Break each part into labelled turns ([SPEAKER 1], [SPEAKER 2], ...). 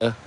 [SPEAKER 1] เ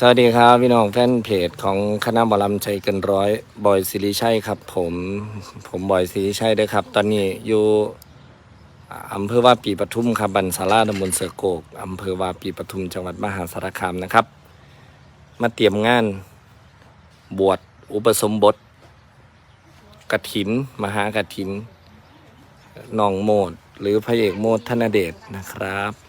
[SPEAKER 1] สวัสดีครับ พี่น้องแฟนเพจของคณะบอลำใจเกินร้อยบอยสิริชัยครับ ผมผมบอยสิริชัยด้อครับ ตอนนี้อยู่อำเภอว่าปีปทุมครับบันสาราตำบลเสือโกกอำเภอว่าปีปทุมจังหวัดมหาสารคามนะครับ มาเตรียมงานบวชอุปสมบทกฐิน มหากฐินน้องโมด หรือพระเอกโมดธนเดชนะครับ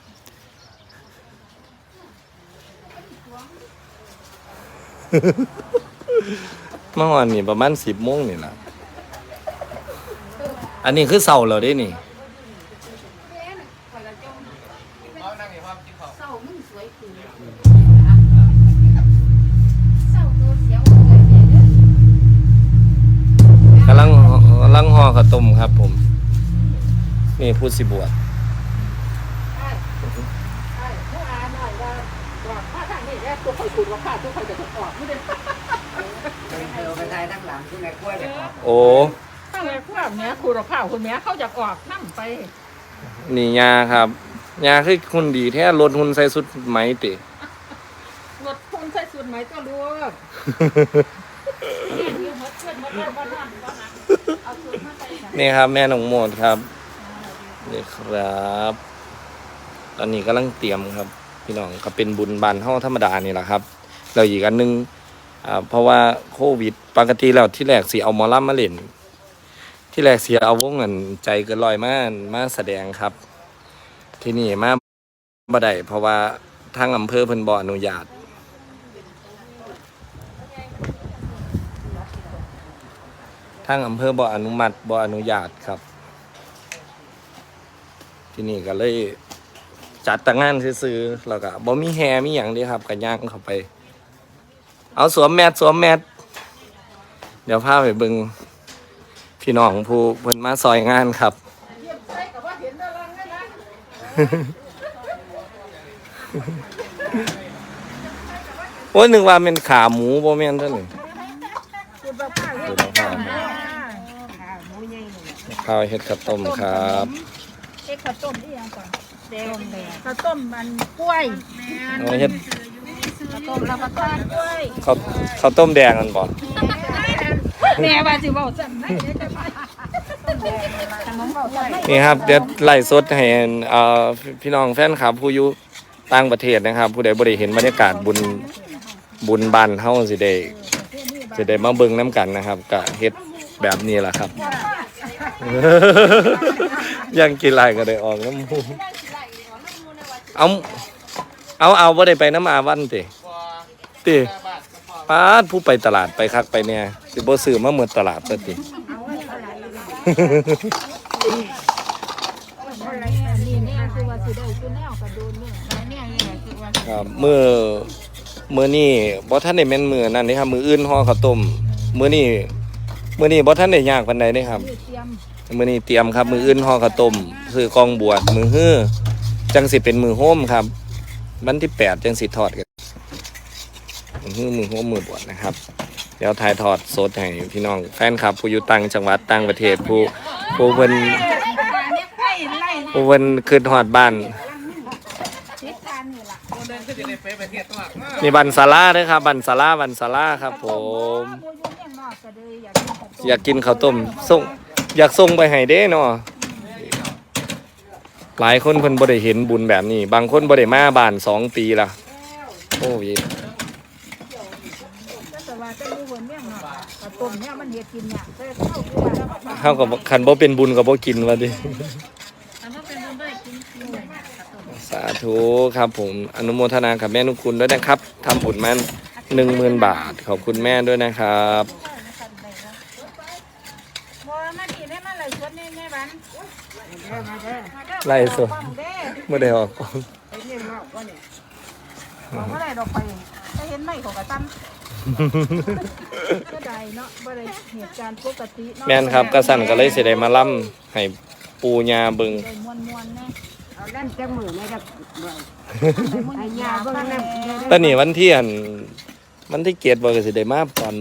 [SPEAKER 1] เมื่อวานนี่ประมาณสิบโมงนี่แหละอันนี้คือเสาเราได้นี่
[SPEAKER 2] เศร้ามึงสวยคือเศร้าตัวเสียวสวยเนี่ยเด้อกำ
[SPEAKER 1] ลังกำลังห่อข้าวต้มครับผม นี่พูดสิบวช
[SPEAKER 3] ใช่ใช่ผู้อาหน่อยว่าว่าผ้าทางนี้แรกตัวคอย ขุดว่าผ้าตัวคอยจะออกไม่ได้
[SPEAKER 4] เธอไปทายทั้งหลังที่แม่กล้วยไปออก
[SPEAKER 1] โอ้
[SPEAKER 3] ข้างในพวกเนี้ยขุดว่าผ้าคนเนี้ยเขาอยากออกนั่งไป
[SPEAKER 1] นี่ยาครับยาคือคุณดีแท้ลดหุ่นใส่สุดไหมติ
[SPEAKER 3] รถคนใส่สูตรไหมก็รู้
[SPEAKER 2] เนี่ยเดี๋ยวหมดเพื่อนหมดเพื่อนบ้านนั่นบ้านนั้นเอาสูตรมาใส่กัน
[SPEAKER 1] นี่ครับ แม่หนองโมดครับนี่ครับตอนนี้กำลังเตรียมครับ พี่น้องก็เป็นบุญบานห้องธรรมดานี่แหละครับ แล้วอีกอันหนึงอ่าเพราะว่าโควิดปกติแล้วที่แรกสีเอาหมอลำมาเล่น ที่แรกสีเอาวงเงินใจเกินลอยมามาแสดงครับ ที่นี่มาบ่ได้เพราะว่าทางอำเภอเพิ่นบ่อนุญาตทางอำเภอบ่อนุมัติบ่อนุญาตครับ ที่นี่ก็เลยจัดแตั้งงานซื้อๆแล้วก็บ่มีแฮมีหยังเด้ครับก็ย่างเข้าไป เอาสวมแมสสวมแมสเดี๋ยวพาไปเบิ่งพี่น้องผู้เพิ่นมาซอยงานครับ
[SPEAKER 3] เยี่ยมใส่กับว่าเห็นอะไรนั่นนะ
[SPEAKER 1] โอ้ยนึกว่าเป็นขาหมูบ่แม่นซั่นนี่
[SPEAKER 3] ขุดว่าผ้าเห็น
[SPEAKER 1] ขุดว่าผ้าข้าวเฮ็ดข้าวต้มครับ
[SPEAKER 2] เอ็กข้าวต้มที่ยังก่อนแดงแดง
[SPEAKER 3] ข้าวต้มมันกล้วย
[SPEAKER 1] เอาเฮ็ด
[SPEAKER 2] ข้าว ต้มรับประทานกล้วย
[SPEAKER 1] ข้าวข้าวต้มแดงกันบ่
[SPEAKER 3] แม่ว่าสิบอกสั่นไหน
[SPEAKER 2] ขนมเบาใส่
[SPEAKER 1] นี่ครับเดี๋ยวไล่สดให้เอ่อพี่น้องแฟนคลับผู้อยู่ต่างประเทศนะครับ ผู้ใดบ่ได้เห็นบรรยากาศบุญบุญบ้านเฮาสิได้สิได้มาเบิ่งน้ำกันนะครับก็เฮ็ดแบบนี้แหละครับ ยังกินไรก็ได้ออกน้ำมูกเอาเอาเอาบ่ได้ไปน้ำอาวันติ ติปาดผู้ไปตลาดไปคักไปเนี่ยสิบ่ซื้อมาเมื่อตลาดซะติ
[SPEAKER 2] นี่เนี่ยคือนวกระโดนเนี่ยเนี่ยเนี่ยคือว่า
[SPEAKER 1] ครับมือมือนี่บ่ท่านได้แม่นมือนั่นนี่ครับมืออื่นห่อข้าวต้มมือนี่มือนี่บ่ท่านได้ยากปานใดนี่ครับ
[SPEAKER 2] เตรียม
[SPEAKER 1] มือนี่เตรียมครับ มืออื่นห่อข้าวต้มซื้อกองบวชมือฮื้อจังสิเป็นมือโฮมครับวันที่แปดจังสิทอดกัน ฮื้อมือโฮมมือบวชนะครับ เดี๋ยวถ่ายทอดสดให้พี่น้อง แฟนคลับ ผู้อยู่ต่างจังหวัดต่างประเทศผู้ผู้เพิ่นผู้เพิ่นขึ้นฮอดบ้าน
[SPEAKER 2] ทิศทางนี่ล่ะ
[SPEAKER 1] นี่บันซาร่าด้วยครับ บันซาร่าบันซาร่าครับผม
[SPEAKER 2] อยากกินข้าวต้ม
[SPEAKER 1] อยากกินข้าวต้มส่งอยากส่งไปให้เด้เนาะหลายคนเพิ่นบ่ได้เห็นบุญแบบนี้ บางคนบ่ได้มาบ้านสองปีละโอ้ย
[SPEAKER 2] แต่ว่าจะรู้ว่าเนี่ยนอกข้าวต้มเนี่ยมันเฮ็ดกินเนี่ยแต่เข้าคือว่า
[SPEAKER 1] เฮาก็บ่คันบ่เป็นบุญก็บ่กินว่าดิ
[SPEAKER 2] อันนั้นเป็นได้กินกิน
[SPEAKER 1] สาธุครับผมอนุโมทนากับแม่นุคุณด้วยนะครับทำบุญมัน10,000บาท ขอบคุณแม่ด้วยนะครับ
[SPEAKER 2] บ่มาดีแม่มาเลยชวนนี่แม่บัน
[SPEAKER 4] มาเด้อ
[SPEAKER 2] มาเด้อ
[SPEAKER 1] ไล่สด
[SPEAKER 2] ฟังเด้
[SPEAKER 1] เมื่อได้ออกกล้อง
[SPEAKER 4] ไปเรียนรอบว่าเนี่ย
[SPEAKER 2] บอกว่าได้ดอกไปถ้าเห็นไม่เขาก็ตั้ม ก็ได้เนาะบ่ได้เหตุการณ์ปกติเนาะ
[SPEAKER 1] แม่นครับกระสั่นก็เลยสิได้มาล่ำให้ปูยาเบิง
[SPEAKER 2] ได้มวนๆแน่
[SPEAKER 4] เอาเล่นจังมือไม่ได้บ่อย
[SPEAKER 2] ได้มวน
[SPEAKER 4] ไอ้
[SPEAKER 2] ๆ
[SPEAKER 4] ยาเบิ่งนั่น
[SPEAKER 1] ตอนนี้วันที่อันมันที่เกียรติบ่ก็สิได้มาตอน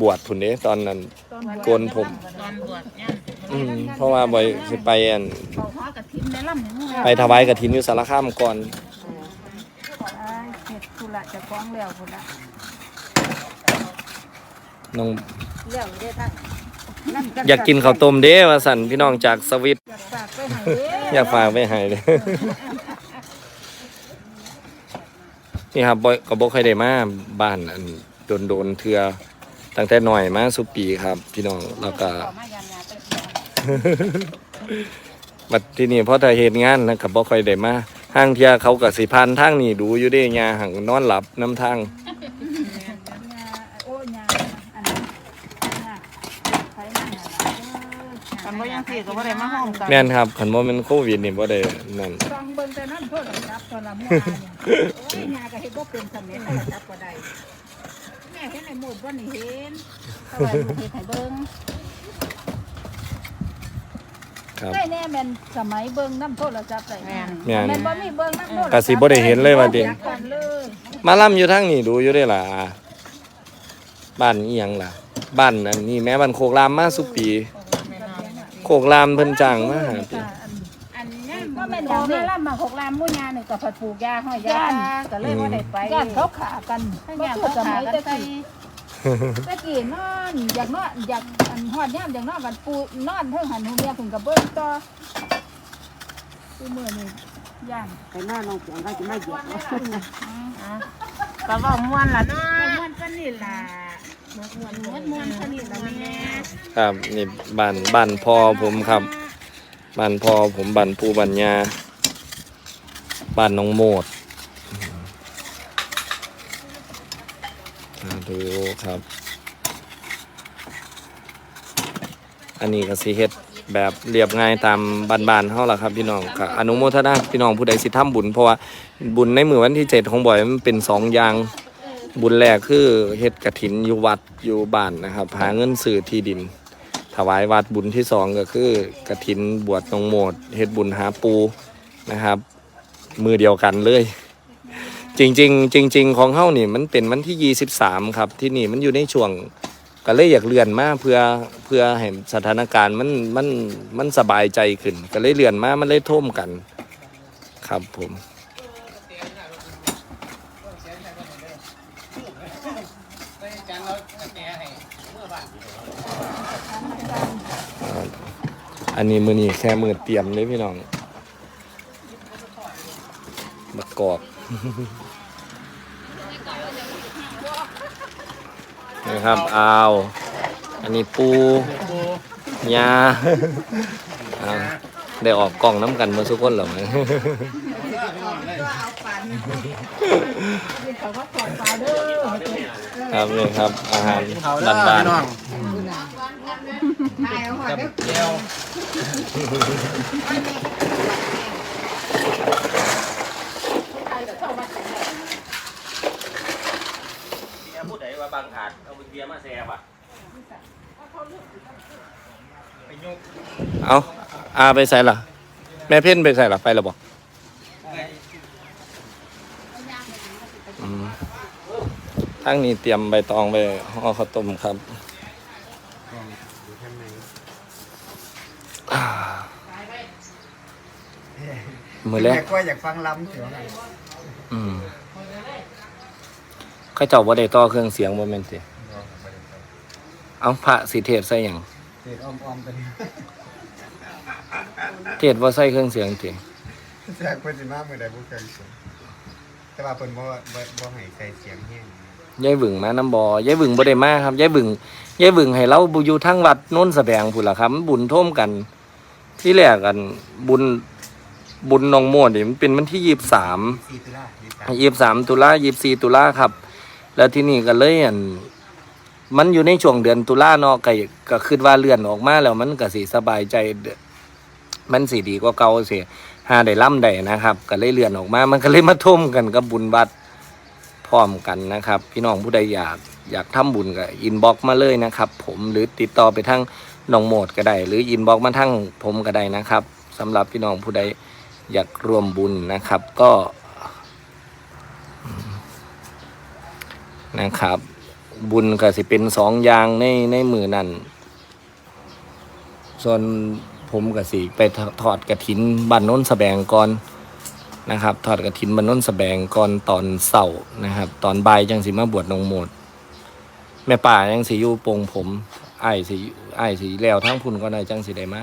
[SPEAKER 1] บวชพุ่นเด้ตอนนั้น
[SPEAKER 2] ตอนบวช
[SPEAKER 1] โกนผม
[SPEAKER 2] ตอนบวชเนี่ย
[SPEAKER 1] อืมเพราะว่าบ่อยสิไปอัน
[SPEAKER 2] เขาหากระทินในลำให้มึง
[SPEAKER 1] ไปถวายกฐินอยู่สารคามก่อน
[SPEAKER 2] ไอ้เฮ็ดธุระจะฟ้องแล้วพุ่นละ
[SPEAKER 1] น้อง
[SPEAKER 2] เรื่องได้ทั้ง
[SPEAKER 1] อยากกินข้าวต้มเด้ว่าสั่นพี่น้องจากสวิต
[SPEAKER 2] อยากฝากไปให้เด้
[SPEAKER 1] อยากฝากไปให้เลย นี่ครับบ่ก็บ่เคอยได้มาบ้านอันโดนๆเทื่อตั้งแต่น้อยมาสุปีครับ พี่น้องแล้วก็
[SPEAKER 2] ขอมายามยาไปเที่ยว
[SPEAKER 1] บัดที่นี่เพราะถ้าเหตุงานนะครับบ่ค่อยได้มาห้างเที่ยเขาก็สิพันทางนี่ดูอยู่เด้ยาหังนอนหลับน้ำทาง
[SPEAKER 2] ยาโอ้ยาอันนั้นยาไผนั่นน่ะ กันบ่ยังสิก็บ่ได้มาห้องกัน
[SPEAKER 1] แม่นครับคันบ่แม่นโควิดนี่บ่ได้นั่น
[SPEAKER 2] ฟังเบิ่งแต่นั้นโทษรับตอนละมื้อเนี่ยโอ้ยยาก็เฮ็ดบ่เป็นสำเร็จให้รับบ่ได้แม่เห็นไอ้หมดบ่นี่เห็นแต่ว่าลูกเฮ็ดให้เบิ่ง
[SPEAKER 1] ครับ
[SPEAKER 2] ได้แน่แม่นสมัยเบิ่งน้ำโทรศัพท์ได้แม่น
[SPEAKER 1] แม่น
[SPEAKER 2] แม่นบ่มีเบิ่งน้ำโทรศัพท์
[SPEAKER 1] ก็สิบ่ได้เห็นเลยว่าติ
[SPEAKER 2] จักกันเลย
[SPEAKER 1] มาล่ำอยู่ทางนี่ดูอยู่ได้ล่ะบ้านอีหยังล่ะบ้านอันนี้แม่บ้านโคกรามมาสุปี โคกรามเพิ่นจ้างมาหาปี
[SPEAKER 2] อันนี้ก็แม่นอย่างนี้ล่ำมาหกลามมุ่ยานี่ก็ผัดปลูกยาห้อยยาก็เลยบ่ได้ไปย่านเขาขากันย่านเขาขากันไปตะกี้นอนอยากนอนอยากอันฮอดยามอยากนอนกันปูนอนเทิงหันหูเมียเพิ่นก็เบิ่งต่อคือมื้อนี้ย่าน
[SPEAKER 4] ไปนอนลงเสียงเขาจะไม่เหยียบ
[SPEAKER 2] ก็ว่าม่วนล่ะเนาะม่วนปานนี้ล่ะ มวนมวนมวนปานนี้ล่ะแม่
[SPEAKER 1] ครับนี่บ้านบ้านพ่อผมครับบ้านพ่อผมบ้านปูบ้านยาบ้านน้องโมดดูครับ อันนี้ก็สิเฮ็ดแบบเรียบง่ายตามบ้านๆเฮาล่ะครับพี่น้องก็อนุโมทนาพี่น้องผู้ใดสิทำบุญเพราะว่าบุญในมือวันที่เจ็ดของบ่อยมันเป็นสองอย่าง บุญแรกคือเฮ็ดกฐินอยู่วัดอยู่บ้านนะครับหาเงินซื้อที่ดิน ถวายวัดบุญที่สองก็คือกฐินบวชนองโมดเฮ็ดบุญหาปูนะครับ มือเดียวกันเลย จริง ๆ จริง ๆ ของเฮานี่มันเป็นวันที่ 23 ครับ ที่นี่มันอยู่ในช่วงก็เลยอยากเลื่อนมาเพื่อเพื่อให้สถานการณ์มันมันมันสบายใจขึ้น ก็เลยเลื่อนมามันเลยท่มกัน ครับผม อันนี้มือนี่แค่มือเตรียมเลยพี่น้องมะกอกนะครับอาวอันนี้ปูยาอ้าได้ออกกล่องน้ำกันมาทุกคนหรอ
[SPEAKER 2] เขาก็ปลอดปลาเด้อ
[SPEAKER 1] ครับนี่ครับอาหารบ้าน
[SPEAKER 4] ถ่าย เอาหัวเด้อ
[SPEAKER 1] พูดไหนว่าบางอาจเอาเบียร์มาแซ่บอะเอาอาไปใส่ละแม่เพ่นไปใส่ละไปละบอกทั้งนี้เตรียมใบตองไปห่อข้าวต้มครับ มือแรก
[SPEAKER 4] กล้วยอยากฟังลำเสียง
[SPEAKER 1] อืมเขาเจ้าว่าได้ต่อเครื่องเสียงบ่แม่นสิเอาพระสิเทศใส่หยัง
[SPEAKER 4] เสียงออมๆกัน
[SPEAKER 1] เทศว่าใส่เครื่องเสียงติ
[SPEAKER 4] เสียงเพิ่นสิมาเมื่อใดบ่เคยเสียงแต่ว่าเพิ่นบ่บ่บ่ให้ใส่เสียงแห้ง
[SPEAKER 1] ยายหวึงมาน้ำบ่ยายหวึงบ่ได้มาครับยายหวึงยายหวึงให้เราบุอยู่ทั้งวัดโน้นแสดงพุ่นล่ะครับมันบุญท่วมกัน ที่แรกกันบุญ บุญหนองโมดนี่มันเป็นวันที่23
[SPEAKER 4] 4ตุลา23
[SPEAKER 1] ยี่สิบสามตุลายี่สิบสี่ตุลาครับ แล้วที่นี่ก็เลยอันมันอยู่ในช่วงเดือนตุลาเนาะก็ก็คิดว่าเลื่อนออกมาแล้วมันก็สิสบายใจเด้อมันสิดีกว่าเก่าสิหาได้ล่ำได้นะครับ ก็เลยเลื่อนออกมา มันก็เลยมาท่มกันกับบุญวัดพร้อมกันนะครับ พี่น้องผู้ใดอยากอยากทำบุญก็อินบ็อกมาเลยนะครับ ผมหรือติดต่อไปทางน้องโหมดก็ได้ หรืออินบ็อกมาทางผมก็ได้นะครับสำหรับพี่น้องผู้ใด อยากร่วมบุญนะครับก็นะครับ บุญก็สิเป็นสองอย่างในในมือนั่นส่วนผมก็สิไปถอดกระถินบ้านน้นสะแบงก่อนนะครับ ถอดกระถินบ้านน้นสะแบงก่อนตอนเสาร์นะครับ ตอนบ่ายจังสิมาบวชนงโมด แม่ป่ายังสิอยู่ปงผมไอ้สิไอ้สิแล้วทั้งพุ่นก็ได้จังสิได้มา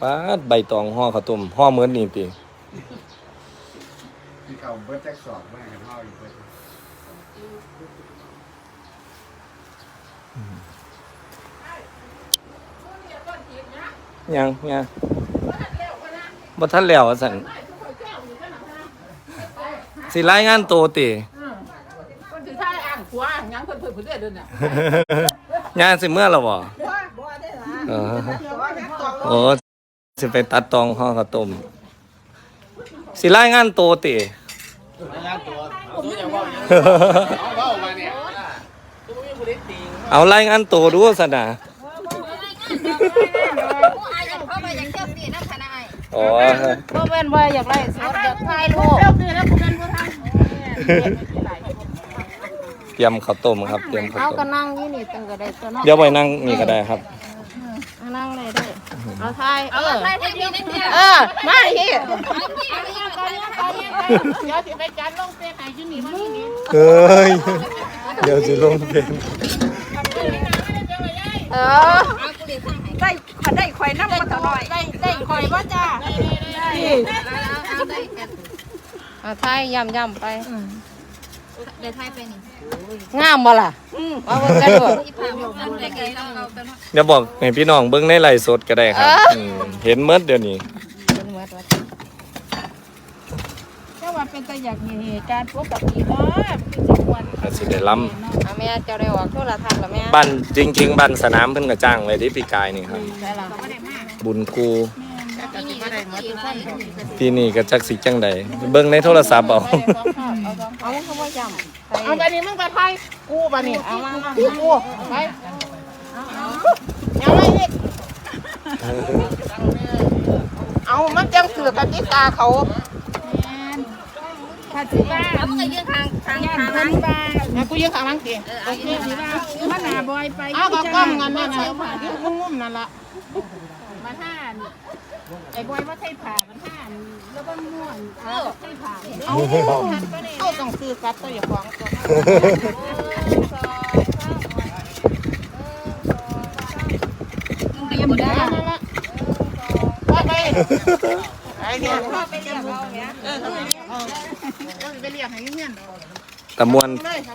[SPEAKER 1] ป้าดใบตองห่อข้าวต้มห่อเหมือนนี่ติ
[SPEAKER 4] ที่เขาเบิร์ดแจ็คสอบมากกันเท่าอยู่เบิร์ด
[SPEAKER 1] ยังยังบ่ทันแล้วว่าซั่นสิรายงานโตวติ
[SPEAKER 3] คนถือท่าอ่างขวายังเพิ่นเพิ่นเพิ่นเดินน่ะ
[SPEAKER 1] งานสิเมื่อแล้วบ่เออโอ้ สิไปตัดตองห่อข้าวต้มสิรายงานโตวติเอารายงานโตวดูซั่นน่ะ
[SPEAKER 5] ผู้อายอยากเข้ามาอย่างเจ้านี่นักทนาย
[SPEAKER 1] อ๋อ
[SPEAKER 2] บ่แม่นว่าอยากไล่สดอยากถ่ายรูป
[SPEAKER 1] เตรียมข้าวต้มครับเตรียมข้าว
[SPEAKER 2] เอา
[SPEAKER 1] ต้
[SPEAKER 2] ก็
[SPEAKER 1] ม
[SPEAKER 2] นั่งอยู่นี่ตั้งก็ได้ตัวเนาะ
[SPEAKER 1] เดี๋ยวไปนั่งนี่ก็ได้ครับ
[SPEAKER 2] นั่งเลยได้เอาถ่ายเออ
[SPEAKER 5] ใครทำนี่นั่นเนี่ย
[SPEAKER 2] เออมาที่
[SPEAKER 5] เอาที่เอาที่เอาที่เอาที่
[SPEAKER 3] เดี๋ยวสิไปจัดลงเฟซให้อยู่นี่มันนี่
[SPEAKER 1] เอ้ยเดี๋ยวสิลงเพลง
[SPEAKER 2] เออ
[SPEAKER 5] เอากูเดี๋ยวสั่งให้
[SPEAKER 2] ได้ขอได้ข่อยน้ำมาต่อหน่อยได้ได้ข่อยบ่จ้า
[SPEAKER 5] เอาเอาได้
[SPEAKER 2] เอาถ่ายย่ำๆไป
[SPEAKER 5] เดี๋ยวไทยไปนี่
[SPEAKER 2] งามบ่ล่ะ ว่าเบิ่งกันด้วย
[SPEAKER 5] ที่ผ่านมาเอาได้ไงเอาเอาเป็นว่า
[SPEAKER 1] เดี๋ยวบอกให้พี่น้องเบิ่งในไลฟ์สดก็ได้ครับมเห็นเมดเดี๋ยวนี้
[SPEAKER 2] เจ้าว่าเป็นตาอยากมีเหตุการณ์ปกติเนาะคือสิควร
[SPEAKER 1] ก็สิได้ล้
[SPEAKER 2] อะแม่เจ้าได้ออกโทรทัศน์แล้วแม่ำ
[SPEAKER 1] บ้านจริง ๆบ้านสนามเพิ่นก็จ้างไว้ที่ปีกายนี่ครับ
[SPEAKER 2] ได้ล่ะ
[SPEAKER 1] บุญกู
[SPEAKER 5] นี่ก็ได้หมดทุกคน
[SPEAKER 1] ปีนี้ก็จักสิจังใดเบิ่งในโทรศัพท์เอา
[SPEAKER 2] เอามันเขาบ่ย่ำ
[SPEAKER 3] เอาไปนี่มึงไปไทยกูบ่นี่
[SPEAKER 2] เอามามา
[SPEAKER 3] กูไปยังไงอีกเอามันจังสือกติกาเขา
[SPEAKER 2] ถ้าสิว่า
[SPEAKER 5] เอามึงก็ยืนทางทาง
[SPEAKER 2] ย่าน
[SPEAKER 5] ทาง
[SPEAKER 2] เพิ่
[SPEAKER 5] นั้น
[SPEAKER 2] นว่า
[SPEAKER 3] แม่กูยังข้างหลังตี
[SPEAKER 5] เออเอายืน
[SPEAKER 2] สิว่ามันหาบอยไป
[SPEAKER 3] เอาก็กล้องกันนั่นน่ะที่งุ่มๆนั่นล่ะ
[SPEAKER 2] มาท่าน ไอ้บอยว่าใช่ผ่ามันท่านแล้วก็ม่วนเอาใช่ผ่า
[SPEAKER 3] เอาเอาต้องซื้อกัดตัวอย่าของตัว
[SPEAKER 5] มึงก็ยังบ่ได้
[SPEAKER 3] นั่นละไปไปไอ้เนี่ย
[SPEAKER 5] พ่อไปเรียกเอาเนี่ย
[SPEAKER 3] เออไปเรียกให้เงี้ย
[SPEAKER 1] ตะมวน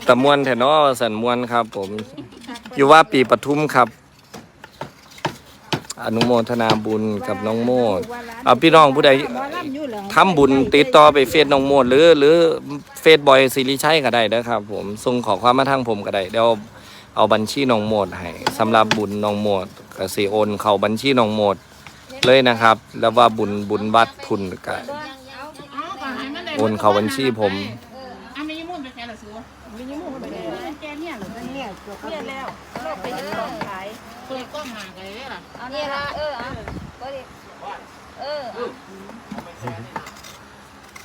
[SPEAKER 1] ตะมวนแถนอสันมวนครับ ผม อยู่ว่าปีปทุมครับ อนุโมทนาบุญกับน้องโมดเอาพี่น้องผู้ใดทำบุญติดต่อไปเฟซน้องโมดหรือ หรือเฟซบอยสิริชัยก็ได้นะครับ ผมส่งขอความมาทางผมก็ได้เดี๋ยวเอาบัญชีน้องโมดให้สำหรับบุญน้องโมดก็สิโอน เข้าบัญชีน้องโมดเลยนะครับ แล้วว่าบุญบุญวัดพุนก็โอนเข้าบัญชีผม
[SPEAKER 3] อันนี้มุ่นไปแค่ละสู
[SPEAKER 2] แกเนี่ยเหรอเนี่ยเนี่ยแล้วเราไปเห็นของขาย
[SPEAKER 3] เปิดกล้องหากันเลยล่ะ
[SPEAKER 5] เอานี่ละเออเอาเปิดดิเออ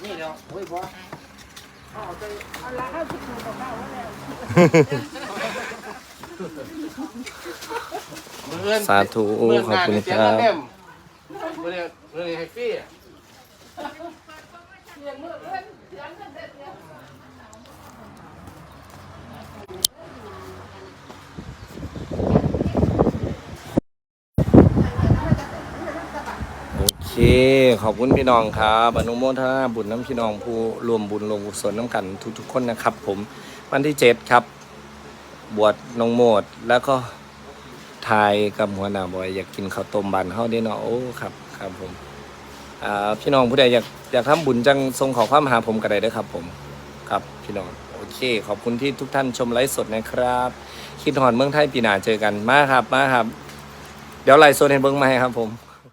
[SPEAKER 3] นี่เดี๋ยวโอ้ยบอ
[SPEAKER 1] สาธุขอบคุณครับ
[SPEAKER 3] เมื่อเมื่อให้ฟรี
[SPEAKER 1] โอเค ขอบคุณพี่น้องครับอนุโมทนาบุญน้ำพี่น้องผู้รวมบุญรวมกุศลน้ำกันทุกๆคนนะครับ ผมวันที่เจ็ดครับ บวชนงโมดแล้วก็ทายกับหัวหน้าบอยอยากกินข้าวต้มบานเฮาเด้เนาะโอ้ครับครับผมอ่าพี่น้องผู้ใดอยากอยากทำบุญจังส่งขอความหาผมก็ได้เด้อครับ ผมครับพี่น้องโอเค ขอบคุณที่ทุกท่านชมไลฟ์สดนะครับ คิดหอนเมืองไทยปีหน้าเจอกันมาครับมาครับ เดี๋ยวไลฟ์สดให้เบิ่งมาให้ครับผม